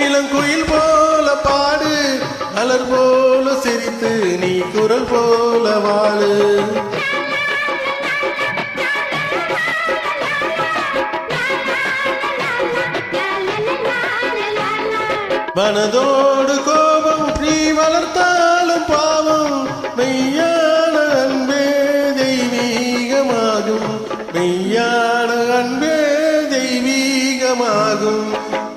இளங்குயில் போல பாடு மலர் போல சிரித்து நீ குரல் போல வாழு. மனதோடு கோபம் நீ வளர்த்தாலும்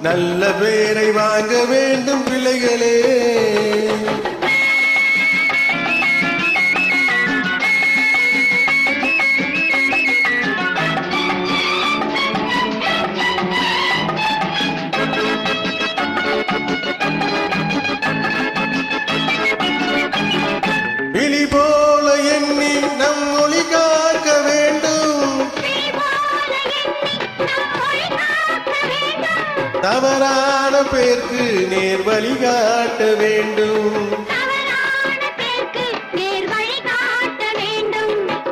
நல்ல பேரை வாங்க வேண்டும் பிள்ளைகளே. தவறான பேர்க்கு நேர் வழி காட்ட வேண்டும்.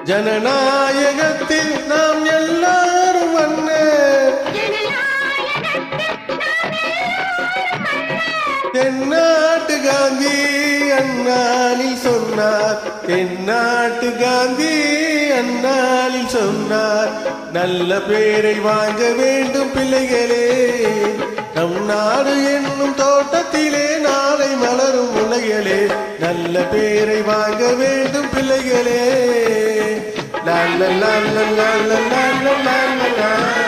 ஜனநாயகத்தில் நாம் எல்லாரும் வண்ண. தென்னாட்டு காந்தி அண்ணாலில் சொன்னார். தென்னாட்டு காந்தி அண்ணாலில் சொன்னார் நல்ல பேரை வாங்க வேண்டும் பிள்ளைகளே. நம் நாடு என்னும் தோட்டத்திலே நாளை மலரும் உலகளே நல்ல பேரை வாங்க வேண்டும் பிள்ளைகளே. நல்ல நல்ல நல்ல நல்ல நல்ல லா